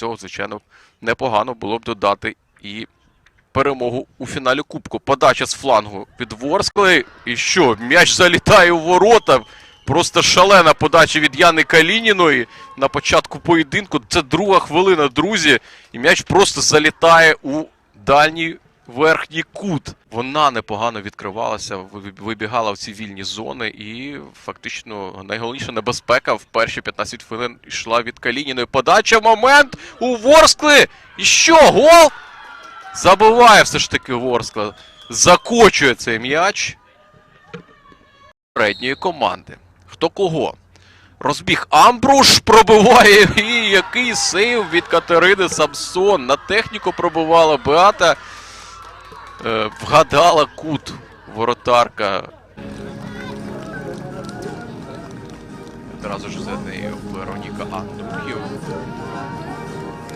цього, звичайно, непогано було б додати і перемогу у фіналі Кубку. Подача з флангу від Ворскли. І що? М'яч залітає у ворота. Просто шалена подача від Яни Калініної на початку поєдинку. Це друга хвилина, друзі. І м'яч просто залітає у дальній верхній кут. Вона непогано відкривалася, вибігала в ці вільні зони, і фактично найголовніша небезпека в перші 15 хвилин йшла від Калініної. Подача момент у Ворскли. І що? Гол? Забиває все ж таки Ворскла. Закочує цей м'яч передньої команди. Хто кого? Розбіг Амбруш пробиває і який сейв від Катерини Самсон. На техніку пробивала Беата. Е, вгадала кут воротарка. Одразу ж за нею Вероніка Андрухів.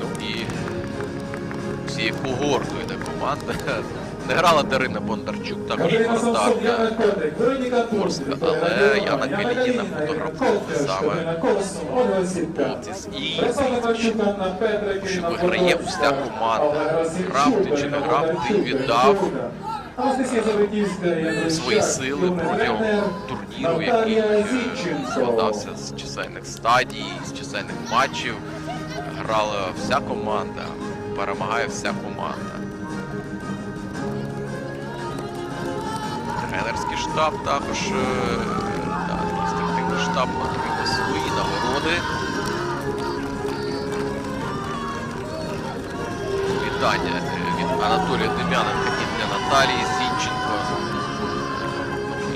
Ну і всією когортою та команда. Не грала Дарина Бондарчук, також Ворскла, Турків, але Яна Калініна фотографує саме. З і що виграє уся команда. Олег Расильчук, Грав ти чи не Ірина грав, ти Бондарчук, віддав. Свої сили протягом турніру, який складався з чисельних стадій, з чисельних матчів. Грала вся команда, перемагає вся команда. Тренерський штаб також е, адміністративний штаб отримав свої нагороди. Вітання е, від Анатолія Дем'яненка і для Наталії Зінченко.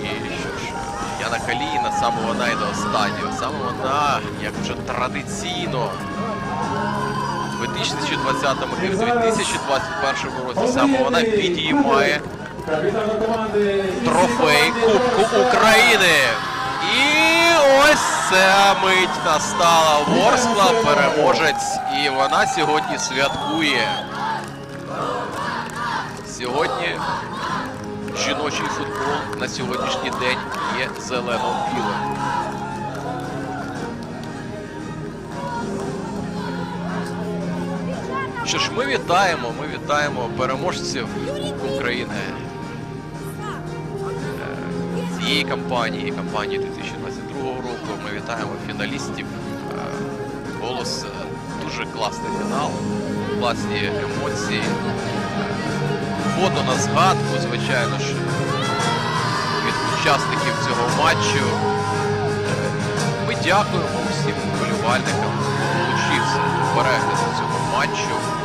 І що ж, Яна Каліїна, саме вона і до останнього. Саме вона, як вже традиційно, у 2020 і в 2021 році саме вона підіймає трофей Кубку України. І ось ця мить настала Ворскла, переможець, і вона сьогодні святкує. Сьогодні жіночий футбол на сьогоднішній день є зелено-білим. Що ж, ми вітаємо, ми вітаємо переможців України цієї кампанії, кампанії 2022 року. Ми вітаємо фіналістів. Е, Голос е, дуже класний фінал, класні емоції. Фото на згадку, звичайно ж, від учасників цього матчу. Е, Ми дякуємо всім вболівальникам, хто долучився до перегляду цього матчу.